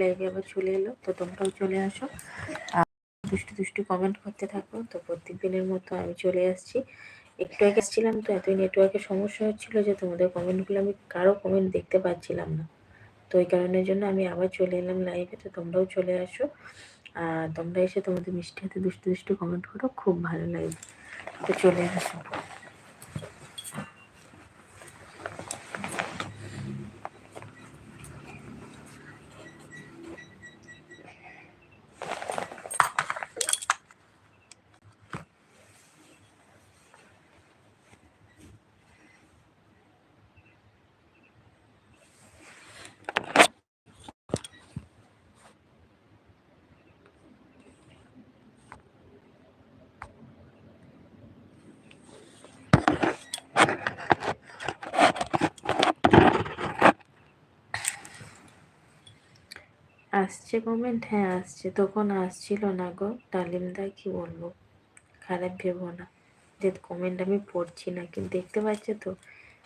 লাইভে আবার চলে এলো। তো তোমরাও চলে আসো। আর দুষ্টু দুষ্টু কমেন্ট করতে থাকো। তো প্রত্যেক দিনের মতো আমি চলে আসছি। একটু আগে এসেছিলাম তো এতই নেটওয়ার্কের সমস্যা হচ্ছিল যে তোমাদের কমেন্টগুলো আমি কারও কমেন্ট দেখতে পাচ্ছিলাম না। তো ওই কারণের জন্য আমি আবার চলে এলাম লাইভে তো তোমরাও চলে আসো। আর তোমরা এসে তোমাদের মিষ্টি হাতে দুষ্টু দুষ্টু কমেন্ট করো। খুব ভালো লাগবে তো চলে আসো। আসছে কমেন্ট হ্যাঁ আসছে। তখন আসছিল না গো। ডালিমদা কি বলব? খারাপ ভেবো না। যে কমেন্ট আমি পড়ছি না, কিন্তু দেখতে পাচ্ছে তো?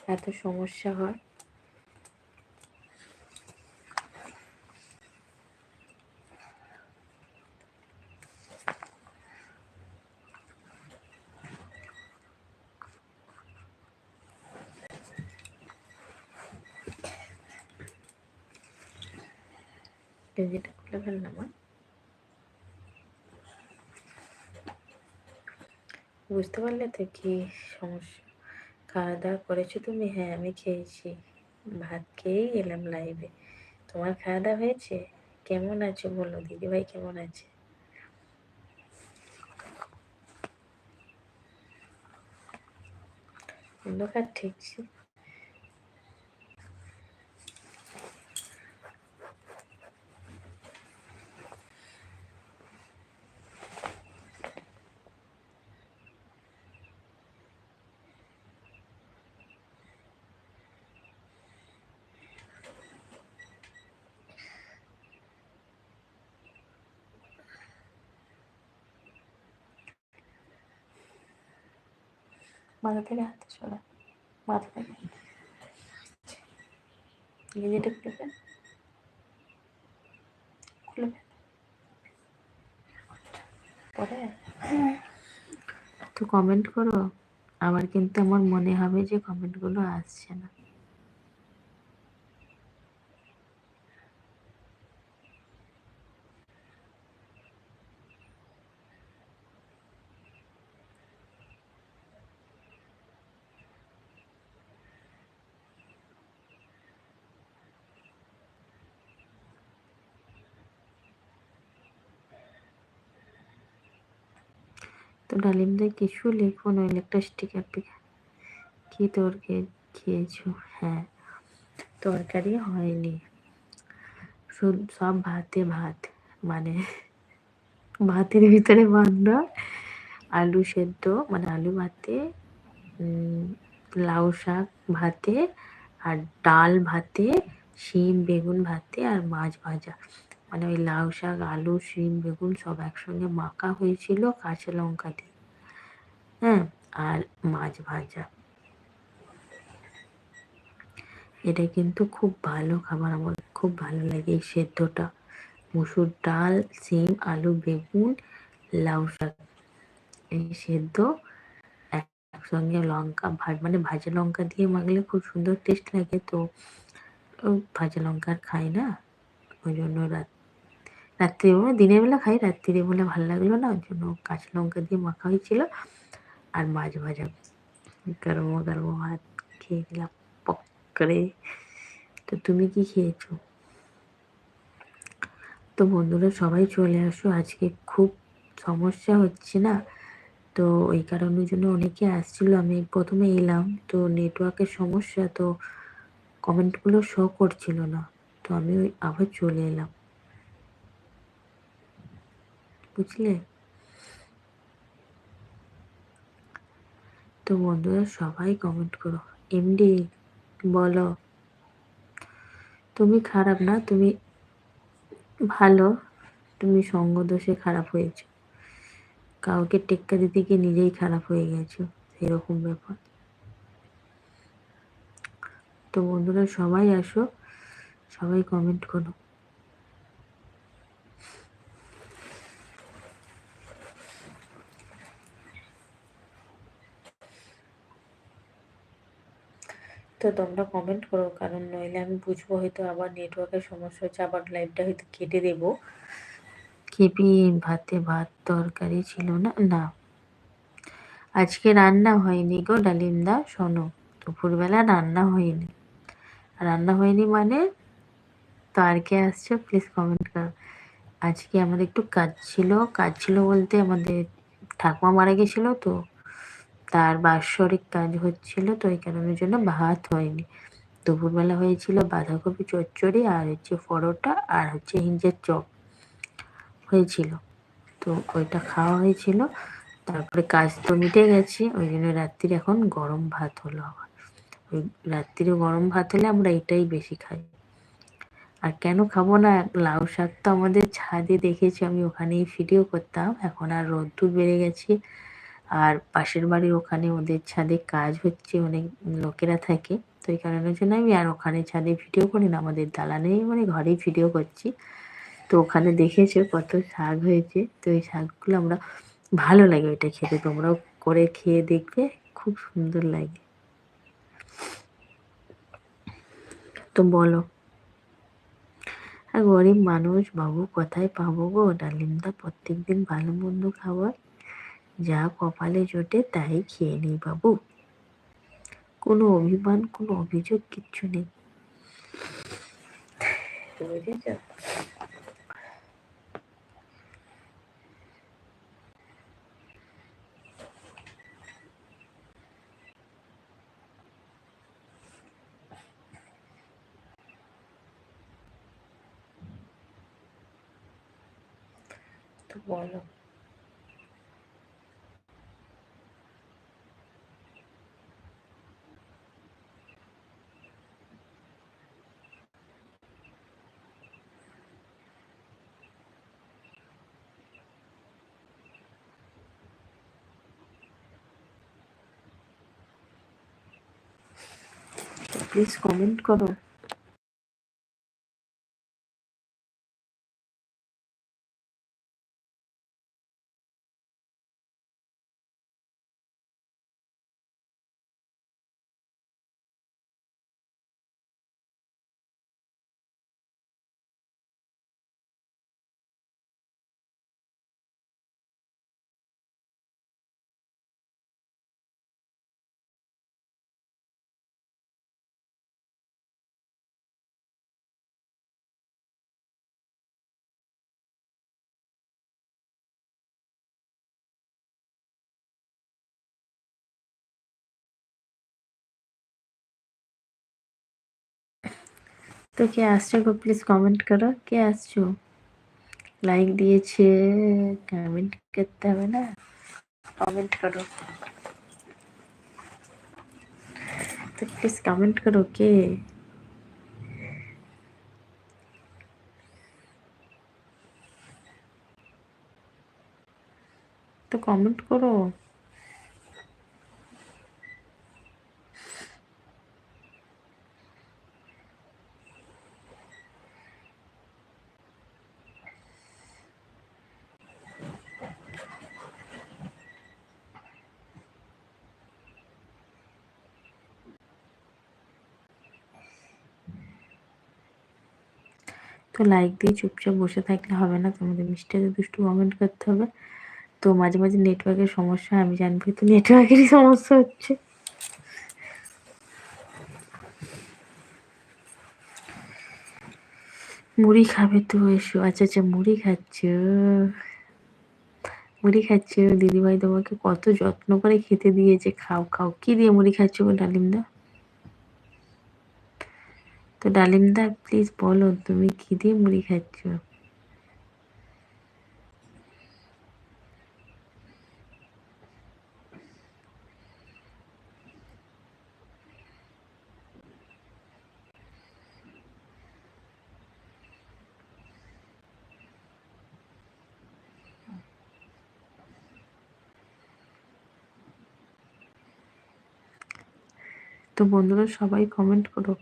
এত সমস্যা হয়। খুলে ফেললাম বুঝতে পারলে তো কি সমস্যা। খাওয়া দাওয়া করেছ তুমি? হ্যাঁ আমি খেয়েছি। ভাত খেয়েই এলাম লাইভে তোমার খাওয়া দাওয়া হয়েছে? কেমন আছো বলো? দিদিভাই কেমন আছে? অন্ধকার ঠিকছে। মাথা থেকে হাতে সরা মাথা থেকে গেঞ্জিটা খুলে ফেল। খুলে ফেল। পরে? তো কমেন্ট করো। আবার কিন্তু আমার মনে হবে যে কমেন্টগুলো আসছে না। তো ডালিমদের কিছু লিখব, নইলে একটা স্টিকার পিকা কি তরকারি খেয়েছো? হ্যাঁ তরকারি হয়নি। সব ভাতে ভাত মানে ভাতের ভিতরে বান্ধা আলু সেদ্ধ মানে আলু ভাতে লাউ শাক ভাতে, আর ডাল ভাতে, শিম, বেগুন ভাতে, আর মাছ ভাজা। মানে ওই লাউ শাক, আলু, শিম, বেগুন সব একসঙ্গে মাখা হয়েছিল কাঁচা লঙ্কা দিয়ে। হ্যাঁ আর মাছ ভাজা। এটা কিন্তু খুব ভালো খাবার আমার, খুব ভালো লাগে এই সেদ্ধটা। মুসুর ডাল সিম আলু, বেগুন, লাউ শাক। এই সেদ্ধ একসঙ্গে লঙ্কা ভাজ মানে ভাজা লঙ্কা দিয়ে মাখলে খুব সুন্দর টেস্ট লাগে। তো ভাজা লঙ্কা আর খাই না। ওই জন্য রাত রাত্রে দিনের বেলা খাই, রাত্রিরে বলে ভালো লাগল না ওই জন্য কাঁচা লঙ্কা দিয়ে মাখা হয়েছিল আর মাছ ভাজা। গরম গরম ভাত খেয়ে গেলাম পক করে। তো তুমি কি খেয়েছো? তো বন্ধুরা, সবাই চলে আসো, আজকে খুব সমস্যা হচ্ছে না? তো ওই কারণের জন্য অনেকে আসছিল, আমি প্রথমে এলাম। তো নেটওয়ার্কের সমস্যা, তো কমেন্টগুলো শো করছিল না। তো আমি ওই আবার চলে এলাম। বুঝলে? তো বন্ধুরা সবাই কমেন্ট করো। এমডি বলো। তুমি খারাপ না, তুমি ভালো, তুমি সঙ্গ দোষে খারাপ হয়েছো। কাউকে টেক্কা দিতে গিয়ে নিজেই খারাপ হয়ে গেছো সেরকম ব্যাপার। তো বন্ধুরা সবাই আসো, সবাই কমেন্ট করো। তো তোমরা কমেন্ট করো, কারণ নইলে আমি বুঝব হয়তো আবার নেটওয়ার্কের সমস্যা হচ্ছে, আবার লাইভটা হয়তো কেটে দেবো। কেপি, ভাতে ভাত, তরকারি ছিল না? না। আজকে রান্না হয়নি গো ডালিমদা শোনো। দুপুরবেলা রান্না হয়নি। রান্না হয়নি মানে তো আর কে আসছো প্লিজ কমেন্ট করো। আজকে আমাদের একটু কাজ ছিল কাজ ছিল বলতে আমাদের ঠাকুমা মারা গেছিল তো। তার বাৎসরিক কাজ হচ্ছিল তো এই কারণের জন্য ভাত হয়নি। দুপুরবেলা হয়েছিল বাঁধাকপি চচ্চড়ি, আর হচ্ছে পরোটা, আর হচ্ছে হিঞ্জের চপ হয়েছিল। তো ওইটা খাওয়া হয়েছিল। তারপরে কাজ তো মিটে গেছে, ওই জন্য রাত্রির এখন গরম ভাত হলো আবার। ওই রাত্রিরে গরম ভাত হলে আমরা এটাই বেশি খাই। আর কেন খাব না? লাউ শাক তো আমাদের ছাদে দেখেছি, আমি ওখানেই ভিডিও করতাম। এখন আর রোদ্দুর বেড়ে গেছে। আর পাশের বাড়ির ওখানে ওদের ছাদে কাজ হচ্ছে, অনেক লোকেরা থাকে। তো এই কারণের জন্য আমি আর ওখানে ছাদে ভিডিও করি না। আমাদের দালানেই মানে ঘরেই ভিডিও করছি। তো ওখানে দেখেছ কত শাক হয়েছে? তো এই শাকগুলো আমরা ভালো লাগে ওইটা খেতে। তোমরাও করে খেয়ে দেখবে, খুব সুন্দর লাগে। তো বলো। আর গরিব মানুষ বাবু, কোথায় পাবো গো? ডালিমদা প্রত্যেক দিন ভালো মন্দ খাবার। যা কপালে জোটে তাই খেয়ে নিই বাবু। কোনো অভিমান, কোনো অভিযোগ কিচ্ছু নেই। তো বলো। প্লিজ কমেন্ট করো। তো কে আসছো গো প্লিজ কমেন্ট করো। কে আসছো? লাইক দিয়েছে কমেন্ট করতে হবে না। কমেন্ট করো। তো প্লিজ কমেন্ট করো কে? তো কমেন্ট করো। তো লাইক দিয়ে চুপচাপ বসে থাকলে হবে না। তোমাদের মিষ্টি দুষ্টু কমেন্ট করতে হবে। তো মাঝে মাঝে নেটওয়ার্কের সমস্যা আমি জানবি তো নেটওয়ার্কেরই সমস্যা হচ্ছে। মুড়ি খাবে তো এসো। আচ্ছা আচ্ছা মুড়ি খাচ্ছ? মুড়ি খাচ্ছ? দিদিভাই তোমাকে কত যত্ন করে খেতে দিয়েছে। খাও খাও। কি দিয়ে মুড়ি খাচ্ছ গো ডালিমদা তো ডালিমদা প্লিজ বলো তুমি কি দিয়ে মুড়ি খাচ্ছ? তো বন্ধুরা সবাই কমেন্ট করো।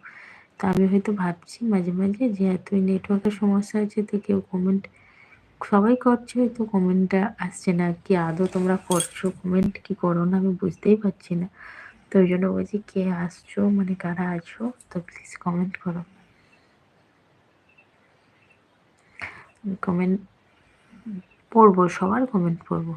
তা আমি হয়তো ভাবছি মাঝে মাঝে যে এত নেটওয়ার্কের সমস্যা আছে তো কেউ কমেন্ট সবাই করছে হয়তো কমেন্টটা আসছে না। কি আদৌ তোমরা করছ? কমেন্ট কি করো না? আমি বুঝতেই পারছি না। তো ওই জন্য বলছি, কে আসছো? মানে কারা আছো? তো প্লিজ কমেন্ট করো। কমেন্ট পড়ব, সবার কমেন্ট পড়ব।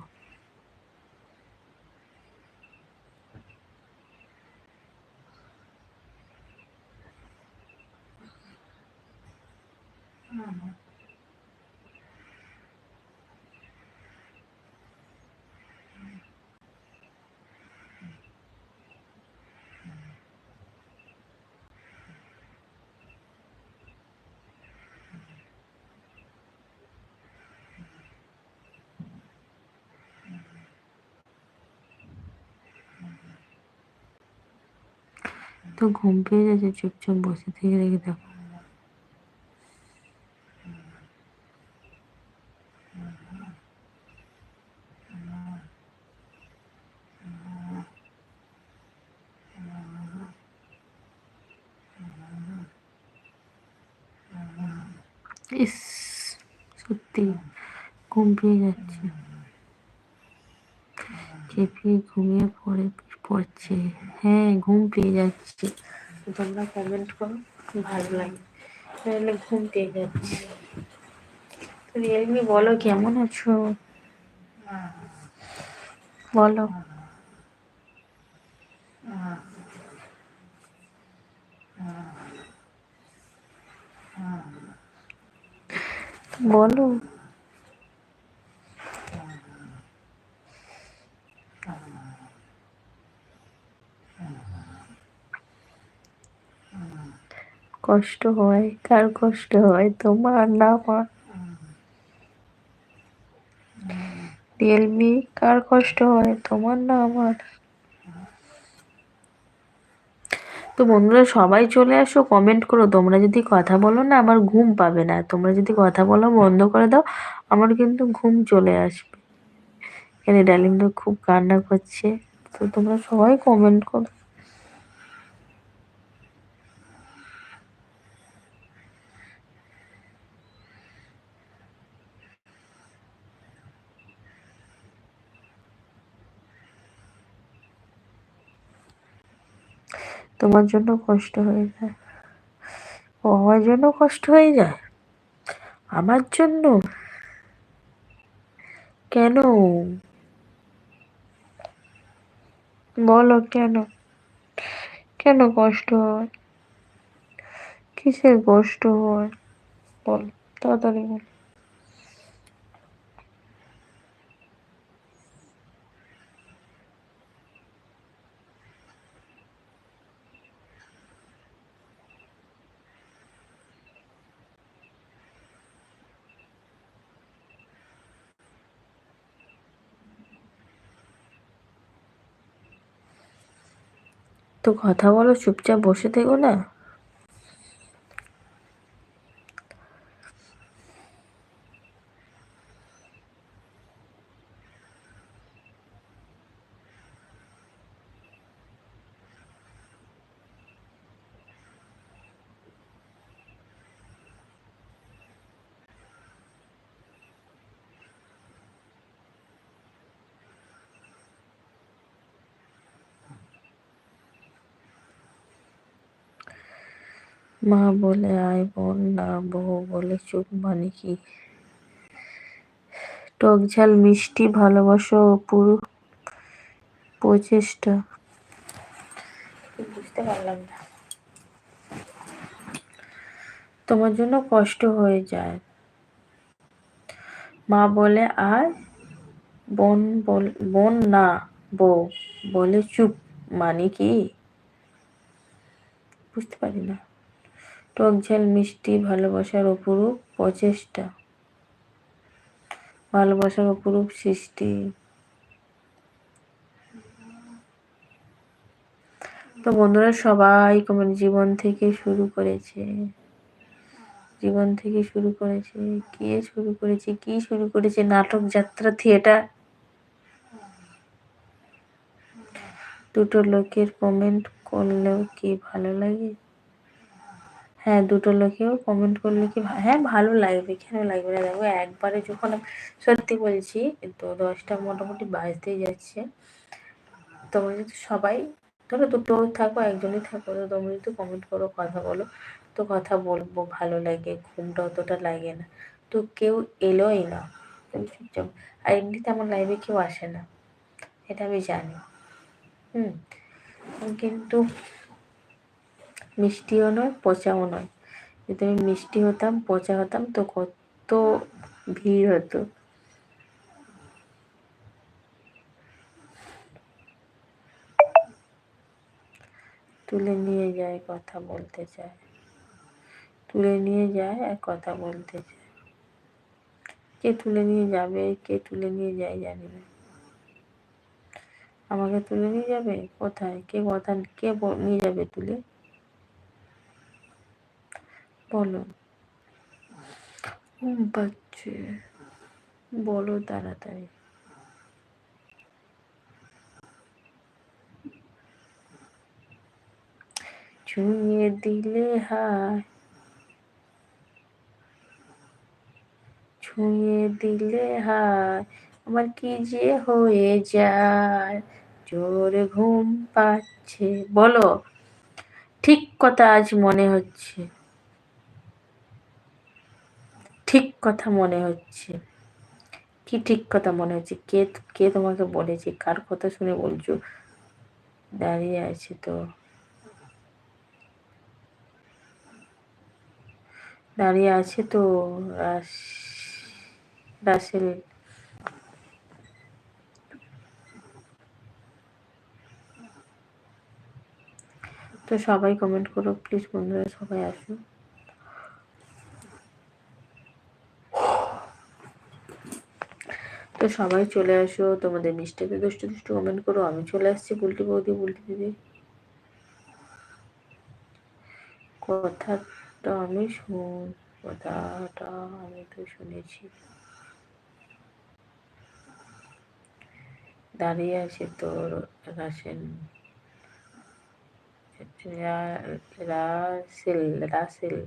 তো ঘুম পেয়ে যাচ্ছে চুপচাপ বসে থেকে রেখে দেখো ইস সত্যি ঘুম পেয়ে যাচ্ছে চেপিয়ে ঘুমিয়ে পড়ে পড়ছে হ্যাঁ ঘুম পেয়ে যাচ্ছে। তোমরা কমেন্ট করো ভালো লাগে। তাহলে ঘুম পেয়ে যাচ্ছে। তো রিয়েলমি বলো কেমন আছো? বলো। বলো। কষ্ট হয়, কার কষ্ট হয়? তোমার না আমার রিয়েলমি, কার কষ্ট হয়? তোমার না আমার তো বন্ধুরা, সবাই চলে আসো কমেন্ট করো। তোমরা যদি কথা বলো না, আমার ঘুম পাবে না। তোমরা যদি কথা বলো, বন্ধ করে দাও, আমার কিন্তু ঘুম চলে আসবে। এখানে ডালিম তো খুব কান্না করছে। তো তোমরা সবাই কমেন্ট করো। তোমার জন্য কষ্ট হয়ে যায়। ও আমার জন্য কষ্ট হয়ে যায়? আমার জন্য? কেন? বলো কেন? কেন কষ্ট হয়? কিসের কষ্ট হয়? বল, তাড়াতাড়ি বল। তো কথা বলো চুপচাপ বসে থেকো না। মা বলে আয় বোন না বউ বলে চুপ মানে কি? টক ঝাল মিষ্টি ভালোবাসা ও পুরো প্রচেষ্টা। বুঝতে পারলাম না। তোমার জন্য কষ্ট হয়ে যায়। মা বলে আয় বোন বোন না বউ বলে চুপ মানে কি? বুঝতে পারি না। টক ঝাল মিষ্টি ভালোবাসার অপরূপ প্রচেষ্টা। ভালোবাসার অপরূপ সৃষ্টি। তো বন্ধুরা, সবাই কমেন্ট জীবন থেকে শুরু করেছে। জীবন থেকে শুরু করেছে। কে শুরু করেছে? কি শুরু করেছে? নাটক যাত্রা থিয়েটার দুটো লোকের কমেন্ট করলেও কি ভালো লাগে? হ্যাঁ দুটো লোকেও কমেন্ট করলে কি হ্যাঁ ভালো লাগবে, কেন লাগবে না? দেখো, একবারে যখন সত্যি বলছি তো দশটা মোটামুটি বাজতেই যাচ্ছে। তোমরা যদি সবাই, ধরো দুটো থাকো, একজনই থাকো, তো তোমরা যদি কমেন্ট করো, কথা বলো, তো কথা বলব, ভালো লাগে, ঘুমটা অতটা লাগে না। তো কেউ এলোই না। আর এমনিতে আমার লাইভে কেউ আসে না। এটা আমি জানি। হুম, কিন্তু মিষ্টিও নয়, পচাও নয়। যদি আমি মিষ্টি হতাম, পচা হতাম, তো কত ভিড় হতো। তুলে নিয়ে যায় কথা বলতে চায় তুলে নিয়ে যায় আর কথা বলতে চায় কে তুলে নিয়ে যাবে, কে তুলে নিয়ে যায় জানি না। আমাকে তুলে নিয়ে যাবে? কোথায়? কে কথা, কে নিয়ে যাবে তুলে? বলো। ঘুম পাচ্ছে। বলো তাড়াতাড়ি। ছুঁয়ে দিলে হায়। ছুঁয়ে দিলে হায়। আমার কি যে হয়ে যায়। জোর ঘুম পাচ্ছে। বলো। ঠিক কথা আজ মনে হচ্ছে। ঠিক কথা মনে হচ্ছে? কি ঠিক কথা মনে হচ্ছে? কে কে তোমাকে বলেছে? কার কথা শুনে বলছো? দাঁড়িয়ে আছে তো। দাঁড়িয়ে আছে তো রাসেল। তো সবাই কমেন্ট করো প্লিজ বন্ধুরা সবাই আসো তো সবাই চলে আসো, তোমাদের মিষ্টিতে দুষ্টু দুষ্টু কমেন্ট করো, আমি চলে আসছি বুলটি বৌদি বুলটি দিদি। কথাটা আমি শুন কথাটা আমি তো শুনেছি। দাঁড়িয়ে আছে তোর রাসেল। রাসেল রাসেল।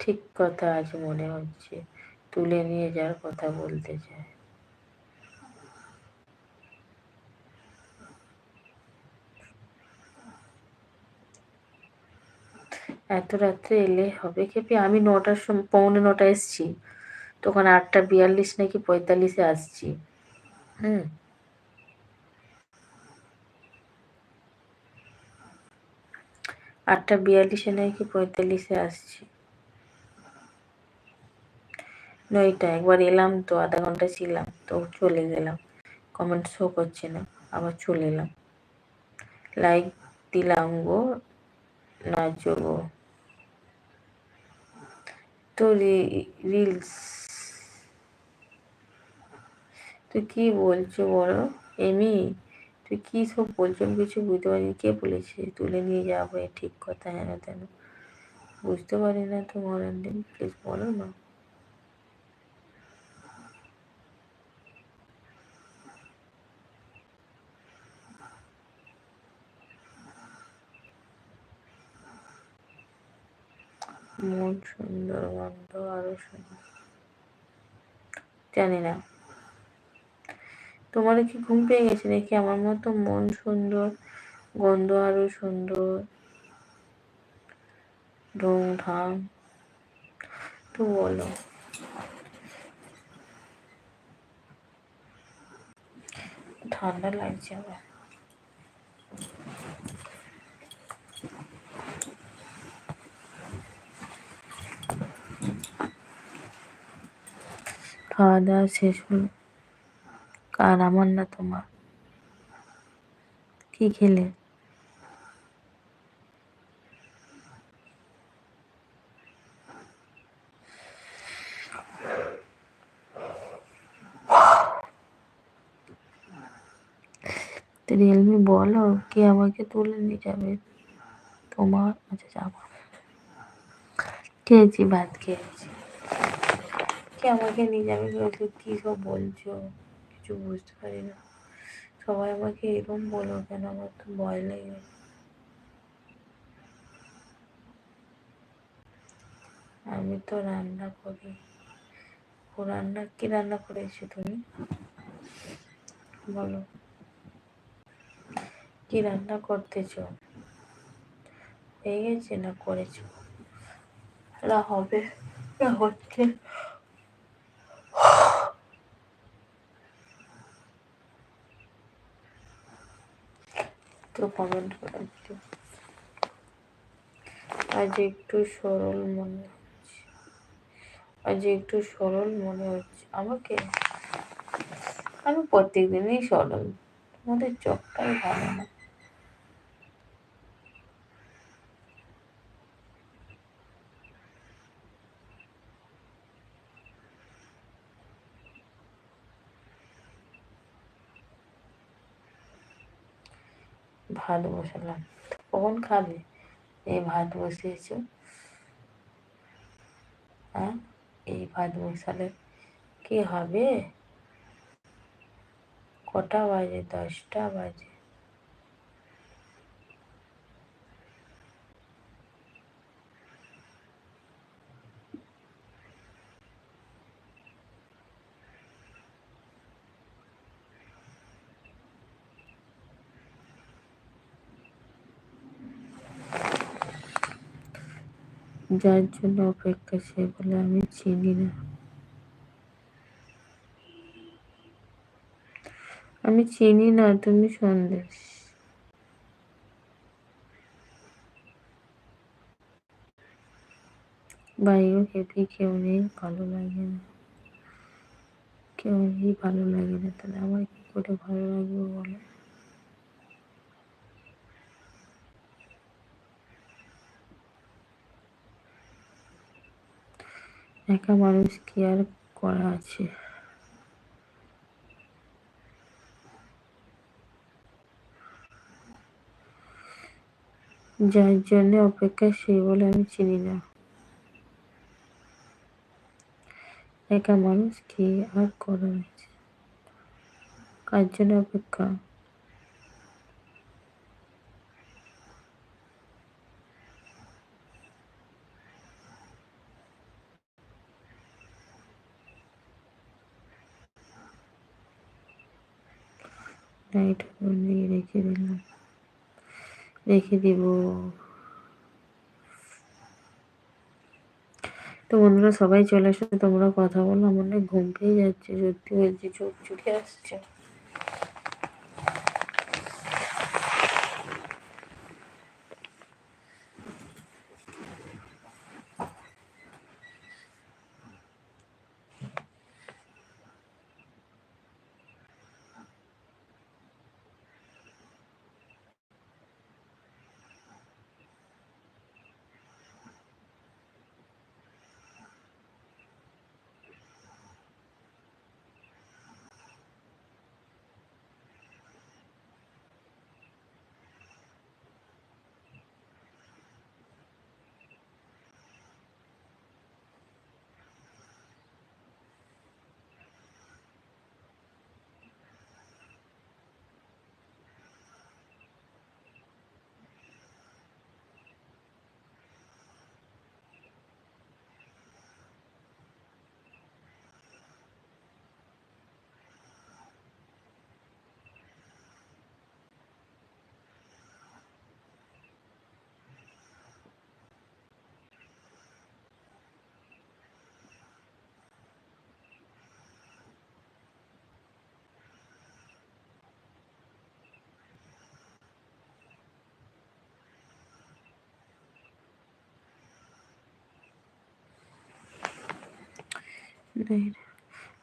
ঠিক কথা আছে মনে হচ্ছে। তুলে নিয়ে যাওয়ার কথা বলতে চায়। এত রাত্রে এলে হবে খেপি আমি নটার সময় পৌনে নটা এসছি। তখন আটটা বিয়াল্লিশ নাকি পঁয়তাল্লিশে আসছি। হুম। আটটা বিয়াল্লিশে নাকি পঁয়তাল্লিশে আসছি। নয়টা একবার এলাম তো আধা ঘণ্টা ছিলাম, তো চলে গেলাম। কমেন্ট শো করছে না, আবার চলে এলাম। লাইক দিলাম গো না গো। তো রিলস তুই কি বলছো বলো? এমি, তুই কি সব বলছো? কিছু বুঝতে পারিনি। কে বলেছে? তুলে নিয়ে যাব ঠিক কথা, হেন তেন। বুঝতে পারি না তো মরান দিন প্লিজ বলো না মন সুন্দর গন্ধ আরও সুন্দর। জানি না। তোমার কি ঘুম পেয়ে গেছে নাকি? আমার মতো মন সুন্দর, গন্ধ আরও সুন্দর। ঢং ঢাং তো বলো। ঠান্ডা লাগছে আবার। খাওয়া দাওয়া শেষ হলো। কার আমার না তোমার? কি খেলে? রিয়েলমি বলো, কে আমাকে তুলে নিয়ে যাবে? তোমার? আচ্ছা যাব। খেয়েছি, ভাত খেয়েছি। কে আমাকে নিয়ে যাবে? বলছো কী সব বলছো? কিছু বুঝতে পারি না সবাই আমাকে এরকম বলো কেন? আমার তো ভয় লেগে। আমি তো রান্না করি। ও রান্না, কি রান্না করেছ তুমি? বলো। কি রান্না করতেছ? হয়ে গেছে না করেছ? হবে। না হচ্ছে তো কমেন্ট করে দিও আজ একটু সরল মনে হচ্ছে। আজ একটু সরল মনে হচ্ছে। আমাকে আমি প্রত্যেক দিনই সরল। আমাদের চোখটাই ভালো না। ভাত বসালাম। কখন খাবে? এই ভাত বসিয়েছে। হ্যাঁ? এই ভাত বসালে কি হবে? কটা বাজে? দশটা বাজে। যার জন্য অপেক্ষা সে বলে, আমি চিনি না। আমি চিনি না, তুমি সন্দেশ। বাইরেও হেভি কেউ নেই, ভালো লাগে না। কেউ নেই, ভালো লাগে না। তাহলে আমার কি করে ভালো লাগবে বলো? একা মানুষ কি আর করা আছে? যার জন্য অপেক্ষা সেই বলে আমি চিনি না। একা মানুষ কি আর করা আছে? কার জন্য অপেক্ষা? লাইট নিয়ে রেখে দিলাম। রেখে দিব। তো বন্ধুরা সবাই চলে আসো তোমরা কথা বলো, আমার অনেক ঘুম পেয়ে যাচ্ছে, সত্যি বলছি, চোখ চুটে আসছে।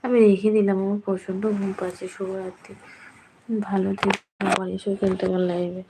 আমি রেখে দিলাম, আমার প্রচণ্ড ঘুম পাচ্ছে, শুভরাত্রি। ভালো থেকে আবার এসে কিন্তু আমার লাইভে